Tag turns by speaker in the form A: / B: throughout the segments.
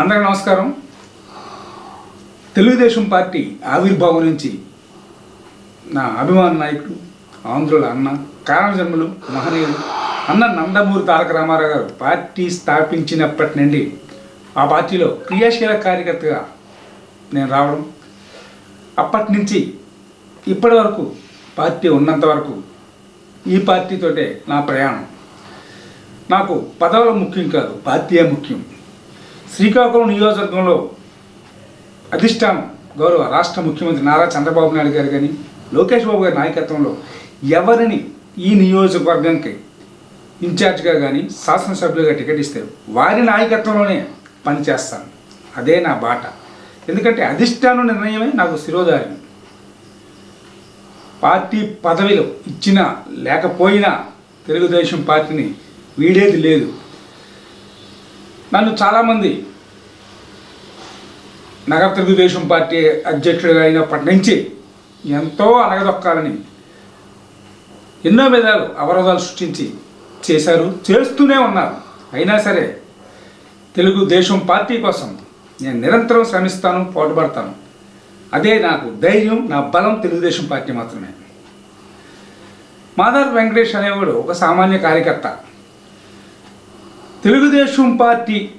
A: అందరికీ నమస్కారం. తెలుగుదేశం పార్టీ ఆవిర్భావం నుంచి నా అభిమాన నాయకుడు ఆంధ్రుల అన్న కారణజన్మలు మహనీయులు అన్న నందమూరి తారక రామారావు గారు పార్టీ స్థాపించినప్పటి నుండి ఆ పార్టీలో క్రియాశీల కార్యకర్తగా నేను రావడం అప్పటి నుంచి ఇప్పటి వరకు పార్టీ ఉన్నంత వరకు ఈ పార్టీతోటే నా ప్రయాణం. నాకు పదవులు ముఖ్యం కాదు పార్టీయే ముఖ్యం. శ్రీకాకుళం నియోజకవర్గంలో అధిష్టానం గౌరవ రాష్ట్ర ముఖ్యమంత్రి నారా చంద్రబాబు నాయుడు గారు కానీ లోకేష్ బాబు గారి నాయకత్వంలో ఎవరిని ఈ నియోజకవర్గంకి ఇన్ఛార్జ్గా కానీ శాసనసభ్యులుగా టికెట్ ఇస్తారు వారి నాయకత్వంలోనే పనిచేస్తాను. అదే నా బాట. ఎందుకంటే అధిష్టానం నిర్ణయమే నాకు శిరోధారి పార్టీ పదవిలు ఇచ్చినా లేకపోయినా తెలుగుదేశం పార్టీని వీడేది లేదు. నన్ను చాలామంది నగర తెలుగుదేశం పార్టీ అధ్యక్షుడిగా అయినప్పటి నుంచి ఎంతో అనగదొక్కాలని ఎన్నో విధాలు అవరోధాలు సృష్టించి చేశారు చేస్తూనే ఉన్నారు. అయినా సరే తెలుగుదేశం పార్టీ కోసం నేను నిరంతరం శ్రమిస్తాను పోటుపడతాను. అదే నాకు ధైర్యం నా బలం తెలుగుదేశం పార్టీ మాత్రమే. మాధవ్ వెంకటేష్ అనేవాడు ఒక సామాన్య కార్యకర్త. తెలుగుదేశం పార్టీ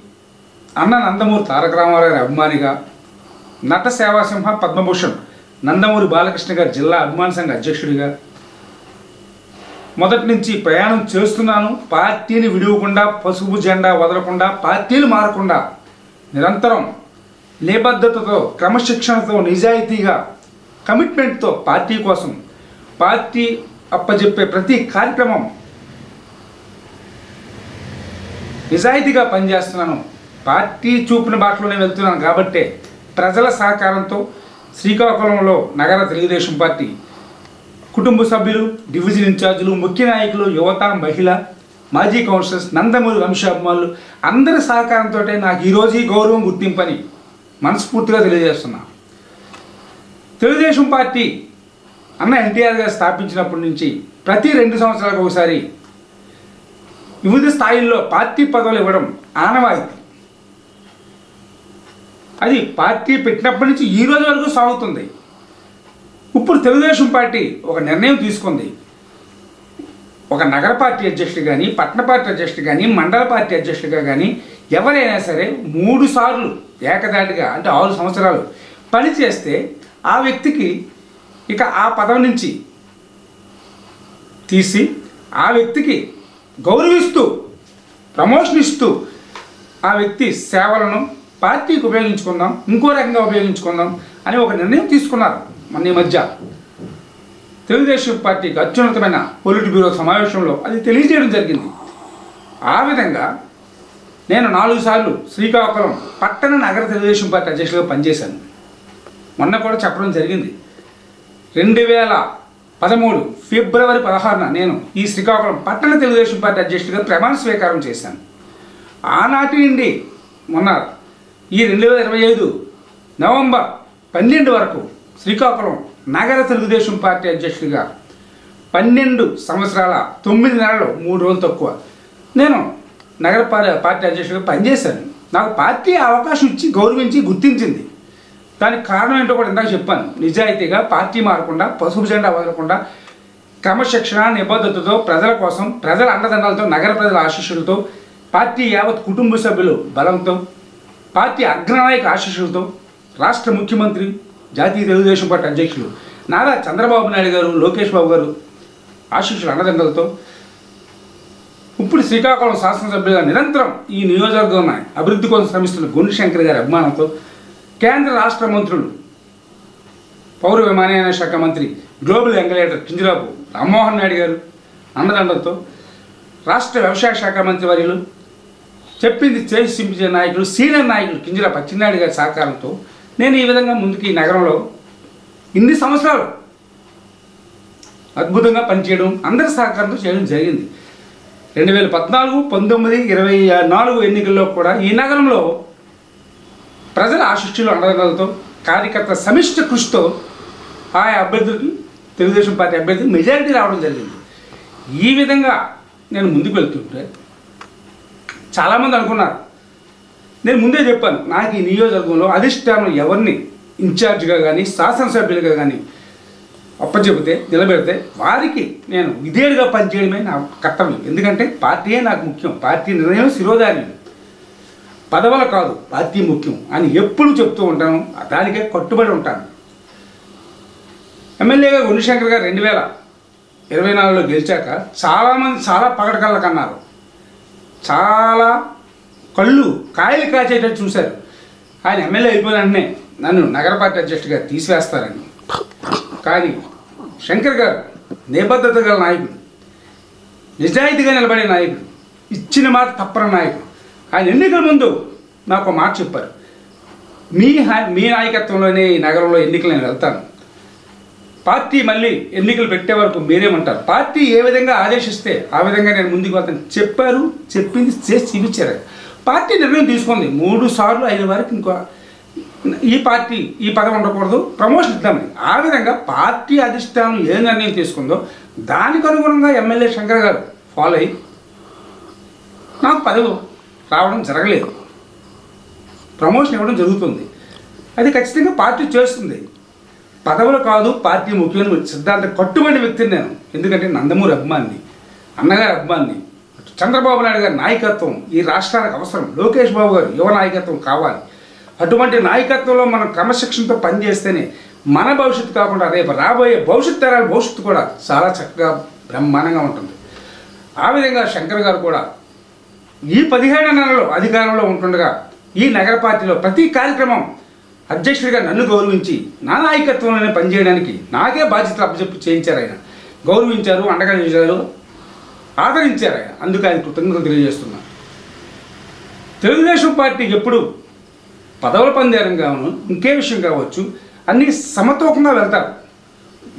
A: అన్న నందమూరి తారక రామారావు గారి అభిమానిగా నట సేవాసింహ పద్మభూషణ్ నందమూరి బాలకృష్ణ గారి జిల్లా అభిమాన సంఘ అధ్యక్షుడిగా మొదటి నుంచి ప్రయాణం చేస్తున్నాను. పార్టీని విడవకుండా పసుపు జెండా వదలకుండా పార్టీలు మారకుండా నిరంతరం నిబద్ధతతో క్రమశిక్షణతో నిజాయితీగా కమిట్మెంట్తో పార్టీ కోసం పార్టీ అప్పజెప్పే ప్రతి కార్యక్రమం నిజాయితీగా పనిచేస్తున్నాను. పార్టీ చూపిన బాటలోనే వెళ్తున్నాను కాబట్టే ప్రజల సహకారంతో శ్రీకాకుళంలో నగర తెలుగుదేశం పార్టీ కుటుంబ సభ్యులు డివిజన్ ఇన్ఛార్జీలు ముఖ్య నాయకులు యువత మహిళ మాజీ కౌన్సిలర్స్ నందమూరి వంశాభిమానులు అందరి సహకారంతో నాకు ఈరోజు ఈ గౌరవం గుర్తింపని మనస్ఫూర్తిగా తెలియజేస్తున్నా. తెలుగుదేశం పార్టీ అన్న ఎన్టీఆర్ గారు స్థాపించినప్పటి నుంచి ప్రతి రెండు సంవత్సరాలకు ఒకసారి వివిధ స్థాయిల్లో పార్టీ పదవులు ఇవ్వడం ఆనవాయితీ. అది పార్టీ పెట్టినప్పటి నుంచి ఈ రోజు వరకు సాగుతుంది. ఇప్పుడు తెలుగుదేశం పార్టీ ఒక నిర్ణయం తీసుకుంది. ఒక నగర పార్టీ అధ్యక్షుడు కానీ పట్టణ పార్టీ అధ్యక్షుడు కానీ మండల పార్టీ అధ్యక్షుడిగా కానీ ఎవరైనా సరే మూడు సార్లు ఏకదాటిగా అంటే ఆరు సంవత్సరాలు పనిచేస్తే ఆ వ్యక్తికి ఇక ఆ పదవి నుంచి తీసి ఆ వ్యక్తికి గౌరవిస్తూ ప్రమోషన్ ఇస్తూ ఆ వ్యక్తి సేవలను పార్టీకి ఉపయోగించుకుందాం ఇంకో రకంగా ఉపయోగించుకుందాం అని ఒక నిర్ణయం తీసుకున్నారు. మన ఈ మధ్య. తెలుగుదేశం పార్టీకి అత్యున్నతమైన పొలిట్ బ్యూరో సమావేశంలో అది తెలియజేయడం జరిగింది. ఆ విధంగా నేను నాలుగు సార్లు శ్రీకాకుళం పట్టణ నగర తెలుగుదేశం పార్టీ అధ్యక్షులుగా పనిచేశాను. మొన్న కూడా చెప్పడం జరిగింది. రెండు వేల పదమూడు ఫిబ్రవరి పదహారున నేను ఈ శ్రీకాకుళం పట్టణ తెలుగుదేశం పార్టీ అధ్యక్షుడిగా ప్రమాణ స్వీకారం చేశాను. ఆనాటి నుండి మొన్న ఈ రెండు వేల ఇరవై ఐదు నవంబర్ పన్నెండు వరకు శ్రీకాకుళం నగర తెలుగుదేశం పార్టీ అధ్యక్షుడిగా పన్నెండు సంవత్సరాల తొమ్మిది నెలలు మూడు రోజులు తక్కువ. నేను నగర పార్టీ అధ్యక్షుడిగా పనిచేశాను. నాకు పార్టీ అవకాశం ఇచ్చి గౌరవించి గుర్తించింది. దానికి కారణం ఏంటో కూడా ఇందాక చెప్పాను. నిజాయితీగా పార్టీ మారకుండా పసుపు జెండా వదలకుండా క్రమశిక్షణ నిబద్ధతతో ప్రజల కోసం ప్రజల అండదండలతో నగర ప్రజల ఆశీస్సులతో పార్టీ యావత్ కుటుంబ సభ్యులు బలంతో పార్టీ అగ్రనాయక ఆశీస్సులతో రాష్ట్ర ముఖ్యమంత్రి జాతీయ తెలుగుదేశం పార్టీ అధ్యక్షులు నారా చంద్రబాబు నాయుడు గారు లోకేష్ బాబు గారు ఆశీస్సులు అన్నదండలతో ఇప్పుడు శ్రీకాకుళం శాసనసభ్యులుగా నిరంతరం ఈ నియోజకవర్గం అభివృద్ధి కోసం శ్రమిస్తున్న గుణశంకర్ శంకర్ గారి అభిమానంతో కేంద్ర రాష్ట్ర మంత్రులు పౌర విమానయాన శాఖ మంత్రి గ్లోబల్ ఎంగలేటర్ కింజరాపు రామ్మోహన్ నాయుడు గారు అన్నదండలతో రాష్ట్ర వ్యవసాయ శాఖ మంత్రి వర్యులు చెప్పింది చేసి చింపించే నాయకులు సీనియర్ నాయకులు కింజరా పచ్చినాయుడు గారి సహకారంతో నేను ఈ విధంగా ముందుకు ఈ నగరంలో ఇన్ని సంవత్సరాలు అద్భుతంగా పనిచేయడం అందరి సహకారంతో చేయడం జరిగింది. రెండు వేల పద్నాలుగు పంతొమ్మిది ఇరవై నాలుగు ఎన్నికల్లో కూడా ఈ నగరంలో ప్రజల ఆశిష్యులు అండదండలతో కార్యకర్త సమిష్టి కృషితో ఆ అభ్యర్థులకి తెలుగుదేశం పార్టీ అభ్యర్థి మెజారిటీ రావడం జరిగింది. ఈ విధంగా నేను ముందుకు వెళ్తుంటే చాలామంది అనుకున్నారు నేను ముందే చెప్పాను నాకు ఈ నియోజకవర్గంలో అధిష్టానం ఎవరిని ఇన్ఛార్జ్గా కానీ శాసనసభ్యులుగా కానీ అప్పచెబితే నిలబెడితే వారికి నేను విధేయుడిగా పనిచేయడమే నా కర్తవ్యం. ఎందుకంటే పార్టీయే నాకు ముఖ్యం పార్టీ నిర్ణయం శిరోధార్యం. పదవుల కాదు పార్టీ ముఖ్యం అని ఎప్పుడు చెప్తూ ఉంటాను దానికే కట్టుబడి ఉంటాను. ఎమ్మెల్యేగా గుణశంకర్ గారు రెండు వేల ఇరవై నాలుగులో గెలిచాక చాలామంది చాలా పగడకళ్ళకన్నారు చాలా కళ్ళు కాయలు కాచేటట్టు చూశారు. ఆయన ఎమ్మెల్యే అయిపోయిన వెంటనే నన్ను నగర పార్టీ అధ్యక్షుడిగా తీసివేస్తారని. కానీ శంకర్ గారు నిబద్ధత గల నాయకుడు నిజాయితీగా నిలబడే నాయకుడు ఇచ్చిన మాట తప్పని నాయకుడు. ఆయన ఎన్నికల ముందు నాకు ఒక మాట చెప్పారు. మీ మీ నాయకత్వంలోనే ఈ నగరంలో ఎన్నికలు నేను వెళ్తాను. పార్టీ మళ్ళీ ఎన్నికలు పెట్టే వరకు మీరేమంటారు పార్టీ ఏ విధంగా ఆదేశిస్తే ఆ విధంగా నేను ముందుకు వెళ్తాను. చెప్పారు చెప్పింది చేసి చూపించారు. పార్టీ నిర్ణయం తీసుకుంది మూడు సార్లు అయిన వరకు ఇంకో ఈ పార్టీ ఈ పదవి ఉండకూడదు. ప్రమోషన్ ఇద్దామని ఆ విధంగా పార్టీ అధిష్టానం ఏ నిర్ణయం తీసుకుందో దానికి అనుగుణంగా ఎమ్మెల్యే శంకర్ గారు ఫాలో అయ్యి నాకు పదవి రావడం జరగలేదు. ప్రమోషన్ ఇవ్వడం జరుగుతుంది. అది ఖచ్చితంగా పార్టీ చేస్తుంది. పదవులు కాదు పార్టీ ముఖ్యమైన సిద్ధాంత కట్టుబడి వ్యక్తిని నేను. ఎందుకంటే నందమూరి అభిమాన్ని అన్నగారి అభిమాన్ని చంద్రబాబు నాయుడు గారి నాయకత్వం ఈ రాష్ట్రానికి అవసరం. లోకేష్ బాబు గారు యువ నాయకత్వం కావాలి. అటువంటి నాయకత్వంలో మనం క్రమశిక్షణతో పనిచేస్తేనే మన భవిష్యత్తు కాకుండా రేపు రాబోయే భవిష్యత్తు తరాల భవిష్యత్తు కూడా చాలా చక్కగా బ్రహ్మాండంగా ఉంటుంది. ఆ విధంగా శంకర్ గారు కూడా ఈ పదిహేడు నెలలు అధికారంలో ఉంటుండగా ఈ నగర పార్టీలో ప్రతి కార్యక్రమం అధ్యక్షుడిగా నన్ను గౌరవించి నా నాయకత్వంలోనే పనిచేయడానికి నాకే బాధ్యతలు అప్పచెప్పి చేయించారు ఆయన. గౌరవించారు అండగా చేశారు ఆదరించారు ఆయన అందుకు ఆయన కృతజ్ఞతలు తెలియజేస్తున్నా. తెలుగుదేశం పార్టీకి ఎప్పుడు పదవుల పందేరం కావను ఇంకే విషయం కావచ్చు అన్నీ సమతూకంగా వెళ్తారు.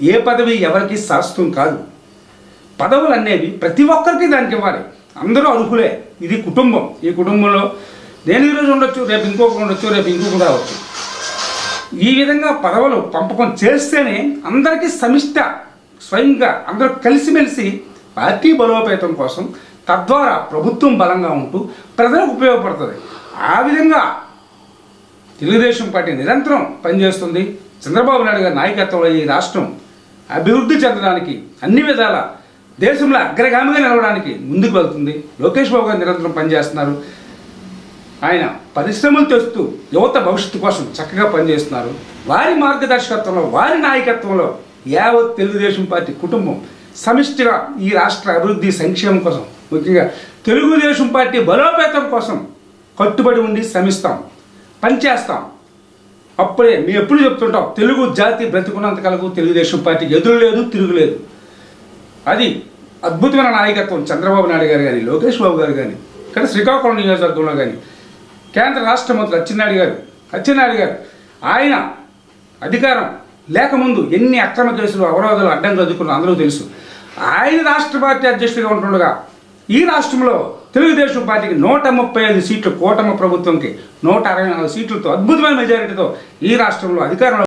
A: ఏ పదవి ఎవరికి శాస్త్రం కాదు. పదవులు అనేవి ప్రతి ఒక్కరికి దానికి ఇవ్వాలి. అందరూ అర్హులే. ఇది కుటుంబం. ఈ కుటుంబంలో నేను ఈరోజు ఉండొచ్చు రేపు ఇంకొకరు ఉండొచ్చు రేపు ఇంకొకరు రావచ్చు. ఈ విధంగా పదవులు పంపకం చేస్తేనే అందరికీ సమిష్ట స్వయంగా అందరూ కలిసిమెలిసి పార్టీ బలోపేతం కోసం తద్వారా ప్రభుత్వం బలంగా ఉంటూ ప్రజలకు ఉపయోగపడుతుంది. ఆ విధంగా తెలుగుదేశం పార్టీ నిరంతరం పనిచేస్తుంది. చంద్రబాబు నాయుడు గారి నాయకత్వంలో ఈ రాష్ట్రం అభివృద్ధి చెందడానికి అన్ని విధాల దేశంలో అగ్రగామిగా నిలవడానికి ముందుకు వెళ్తుంది. లోకేష్ బాబు గారు నిరంతరం పనిచేస్తున్నారు. ఆయన పరిశ్రమలు తెస్తూ యువత భవిష్యత్తు కోసం చక్కగా పనిచేస్తున్నారు. వారి మార్గదర్శకత్వంలో వారి నాయకత్వంలో యావత్ తెలుగుదేశం పార్టీ కుటుంబం సమిష్టిగా ఈ రాష్ట్ర అభివృద్ధి సంక్షేమం కోసం ముఖ్యంగా తెలుగుదేశం పార్టీ బలోపేతం కోసం కట్టుబడి ఉండి శ్రమిస్తాం పనిచేస్తాం. అప్పుడే మేము ఎప్పుడు చెప్తుంటాం తెలుగు జాతి బ్రతికున్నంత కలకు తెలుగుదేశం పార్టీకి ఎదురు లేదు తిరుగులేదు అది అద్భుతమైన నాయకత్వం చంద్రబాబు నాయుడు గారు కానీ లోకేష్ బాబు గారు కానీ ఇక్కడ శ్రీకాకుళం నియోజకవర్గంలో కానీ కేంద్ర రాష్ట్ర మంత్రి అచ్చెన్నాయుడు గారు అచ్చెన్నాయుడు గారు ఆయన అధికారం లేకముందు ఎన్ని అక్రమ కేసులు అవరోధాలు అడ్డంగా అదుకున్న అందరూ తెలుసు. ఆయన రాష్ట్ర పార్టీ అధ్యక్షుడిగా ఉంటుండగా ఈ రాష్ట్రంలో తెలుగుదేశం పార్టీకి నూట ముప్పై ఐదు సీట్లు కూటమి ప్రభుత్వంకి నూట అరవై నాలుగు సీట్లతో అద్భుతమైన మెజారిటీతో ఈ రాష్ట్రంలో అధికారంలో